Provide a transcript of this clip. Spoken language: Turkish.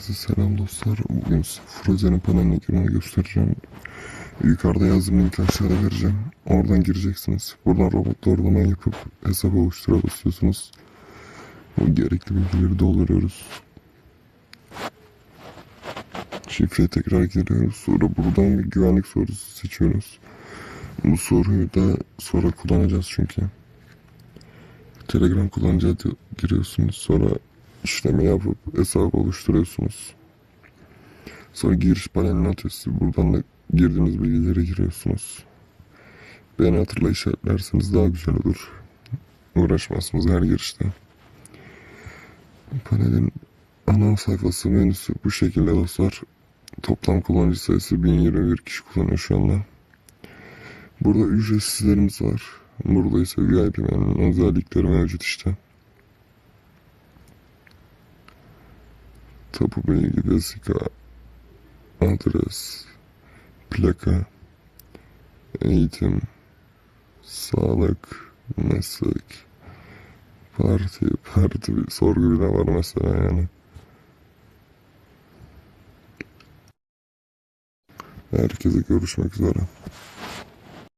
Herkese selam dostlar. Bugün size Frozen'in girmeyi göstereceğim. Yukarıda yazdığım linki aşağıda vereceğim. Oradan gireceksiniz. Buradan robot doğrulama yapıp hesap oluşturabiliyorsunuz. Bu gerekli bilgileri dolduruyoruz. Şifreye tekrar giriyoruz. Sonra buradan bir güvenlik sorusu seçiyoruz. Bu soruyu da sonra kullanacağız çünkü. Telegram kullanıcıya di- giriyorsunuz. Sonra işlemi yapıp hesap oluşturuyorsunuz. Sonra giriş paneline atıyorsunuz. Buradan da girdiğiniz bilgileri giriyorsunuz. Beni hatırla işaretlerseniz daha güzel olur. Uğraşmazsınız her girişte. Panelin ana sayfası menüsü bu şekilde dostlar. Toplam kullanıcı sayısı 1021 kişi kullanıyor şu anda. Burada ücretsizlerimiz var. Burada ise VIP menünün özellikleri mevcut işte. Tapu bilgi, vesika, adres, plaka, eğitim, sağlık, meslek, parti, parti bir sorgu bile var mesela yani. Herkese görüşmek üzere.